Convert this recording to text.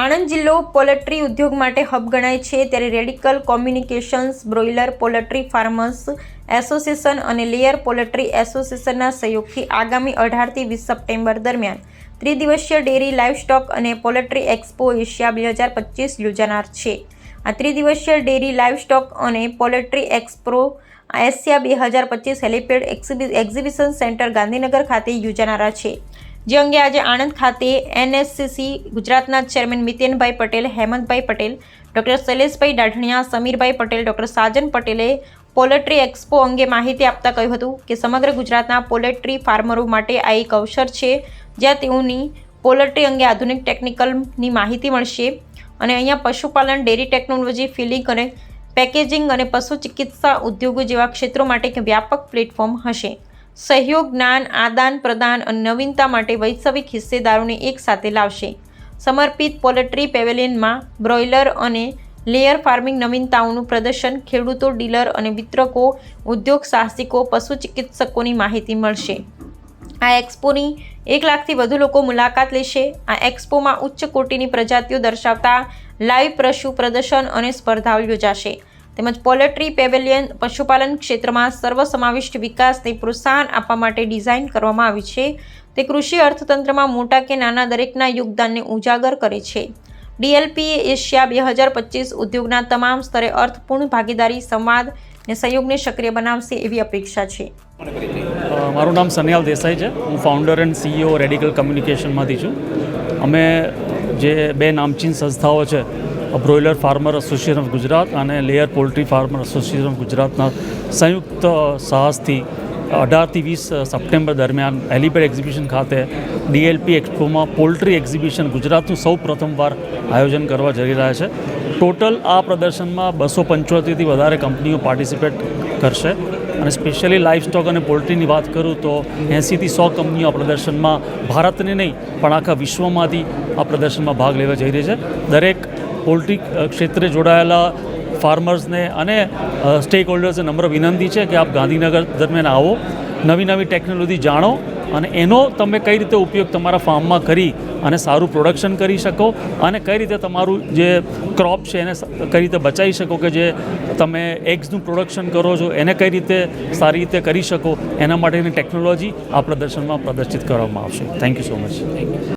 આણંદ જિલ્લો પોલ્ટ્રી ઉદ્યોગ માટે હબ ગણાય છે. ત્યારે radical communications, broiler poultry farmers association અને લેયર પોલ્ટ્રી એસોસિએશનના સહયોગથી આગામી અઢારથી વીસ સપ્ટેમ્બર દરમિયાન ત્રિદિવસીય ડેરી લાઇવસ્ટોક અને પોલ્ટ્રી એક્સપો એશિયા બે હજાર પચીસ યોજાનાર છે. આ ત્રિદિવસીય ડેરી લાઇવસ્ટોક અને પોલ્ટ્રી એક્સપ્રો એશિયા બે હજાર પચીસ હેલિપેડ એક્ઝિબિશન સેન્ટર ગાંધીનગર ખાતે યોજાનારા છે. જે અંગે આજે આણંદ ખાતે એનએસસીસી ગુજરાતના chairman Mitenbhai Patel, Hemantbhai Patel, doctor Shaileshbhai Dadhania Samirbhai Patel, doctor Sajan પટેલે પોલેટ્રી એક્સપો અંગે માહિતી આપતા કહ્યું હતું કે સમગ્ર ગુજરાતના પોલેટ્રી ફાર્મરો માટે આ એક અવસર છે, જ્યાં તેઓની પોલેટ્રી અંગે આધુનિક ટેકનિકલની માહિતી મળશે અને અહીંયા પશુપાલન, ડેરી ટેકનોલોજી, ફિલિંગ અને પેકેજિંગ અને પશુ ચિકિત્સા ઉદ્યોગો જેવા ક્ષેત્રો માટે વ્યાપક પ્લેટફોર્મ હશે. સહયોગ, જ્ઞાન, આદાન પ્રદાન અને નવીનતા માટે વૈશ્વિક હિસ્સેદારોને એકસાથે લાવશે. સમર્પિત પોલ્ટ્રી પેવેલિયનમાં બ્રોઇલર અને લેયર ફાર્મિંગ નવીનતાઓનું પ્રદર્શન, ખેડૂતો, ડીલર અને વિતરકો, ઉદ્યોગ સાહસિકો, પશુ ચિકિત્સકોની માહિતી મળશે. આ એક્સપોની એક લાખથી વધુ લોકો મુલાકાત લેશે. આ એક્સપોમાં ઉચ્ચ કોટીની પ્રજાતિઓ દર્શાવતા લાઈવ પશુ પ્રદર્શન અને સ્પર્ધાઓ યોજાશે. તેમજ પોલ્ટ્રી પેવેલિયન પશુપાલન ક્ષેત્રમાં સર્વસમાવિષ્ટ વિકાસને પ્રોત્સાહન આપવા માટે ડિઝાઇન કરવામાં આવી છે. તે કૃષિ અર્થતંત્રમાં મોટા કે નાના દરેકના યોગદાનને ઉજાગર કરે છે. ડીએલપી એશિયા બે હજાર પચીસ ઉદ્યોગના તમામ સ્તરે અર્થપૂર્ણ ભાગીદારી, સંવાદ અને સહયોગને સક્રિય બનાવશે એવી અપેક્ષા છે. મારું નામ સન્યાલ દેસાઈ છે. હું ફાઉન્ડર એન્ડ સીઈઓ રેડિકલ કમ્યુનિકેશનમાંથી છું. અમે જે બે નામચીન સંસ્થાઓ છે broiler farmer association of Gujarat અને layer poultry farmer association of ગુજરાતના સંયુક્ત સાહસથી અઢારથી વીસ સપ્ટેમ્બર દરમિયાન હેલિપેડ એક્ઝિબિશન ખાતે ડીએલપી એક્સપોમાં પોલ્ટ્રી એક્ઝિબિશન ગુજરાતનું સૌ પ્રથમવાર આયોજન કરવા જઈ રહ્યા છે. ટોટલ આ પ્રદર્શનમાં બસો પંચોતેરથી વધારે કંપનીઓ પાર્ટિસિપેટ કરશે. અને સ્પેશિયલી લાઇફ સ્ટોક અને પોલ્ટ્રીની વાત કરું તો એંસીથી સો કંપનીઓ આ પ્રદર્શનમાં ભારતને નહીં, પણ આખા વિશ્વમાંથી આ પ્રદર્શનમાં ભાગ લેવા જઈ રહી છે. દરેક પોલ્ટ્રી ક્ષેત્રે જોડાયેલા ફાર્મર્સને અને સ્ટેક હોલ્ડર્સને નમ્ર વિનંતી છે કે આપ ગાંધીનગર દરમિયાન આવો, નવી નવી ટેકનોલોજી જાણો અને એનો તમે કઈ રીતે ઉપયોગ તમારા ફાર્મમાં કરી અને સારું પ્રોડક્શન કરી શકો અને કઈ રીતે તમારું જે ક્રોપ છે એને કઈ રીતે બચાવી શકો કે જે તમે એગ્સનું પ્રોડક્શન કરો છો એને કઈ રીતે સારી રીતે કરી શકો, એના માટેની ટેકનોલોજી આ પ્રદર્શનમાં પ્રદર્શિત કરવામાં આવશે. Thank you so much thank you